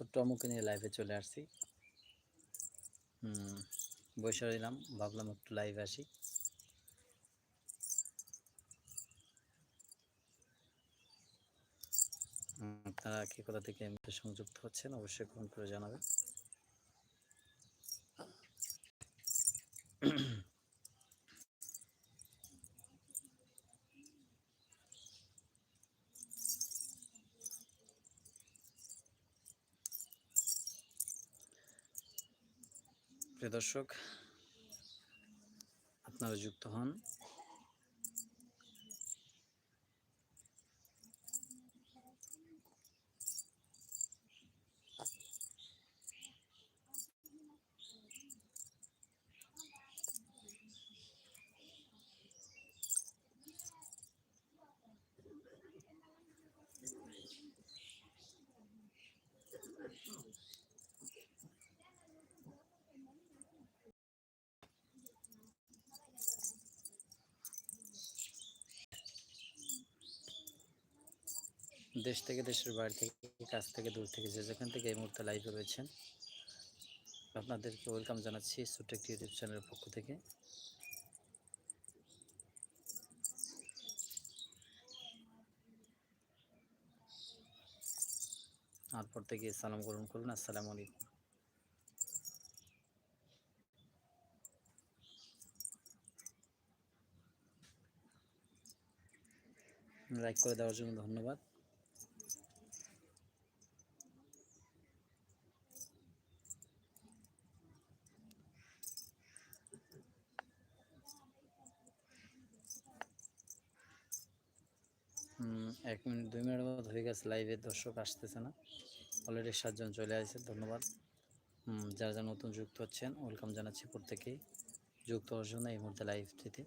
ছোট্ট আমুকে নিয়ে লাইভে চলে আসছি। হুম, বসে রইলাম, ভাবলাম একটু লাইভ আসি। আপনারা কি কোথা থেকে সংযুক্ত হচ্ছেন অবশ্যই কমেন্ট করে জানাবেন। প্রিয় দর্শক আপনারা যুক্ত হন। দেশ থেকে, দেশের বাইরে থেকে, কাছ থেকে, দূর থেকে যে যেখান থেকে এই মুহূর্তে লাইভে রয়েছেন, আপনাদেরকে ওয়েলকাম জানাচ্ছি ছোট্ট একটি ইউটিউব চ্যানেলের পক্ষ থেকে। আর পর থেকে সালাম গ্রহণ করুন, আসসালামু আলাইকুম। লাইক করে দেওয়ার জন্য ধন্যবাদ। এক মিনিট, দুই মিনিট মতো হয়ে গেছে লাইভে দর্শক আসতেছে না। অলরেডি সাতজন চলে আসছে, ধন্যবাদ। যারা যারা নতুন যুক্ত হচ্ছেন ওয়েলকাম জানাচ্ছি প্রত্যেকেই। যুক্ত হওয়ার জন্য এই মুহূর্তে লাইভটিতে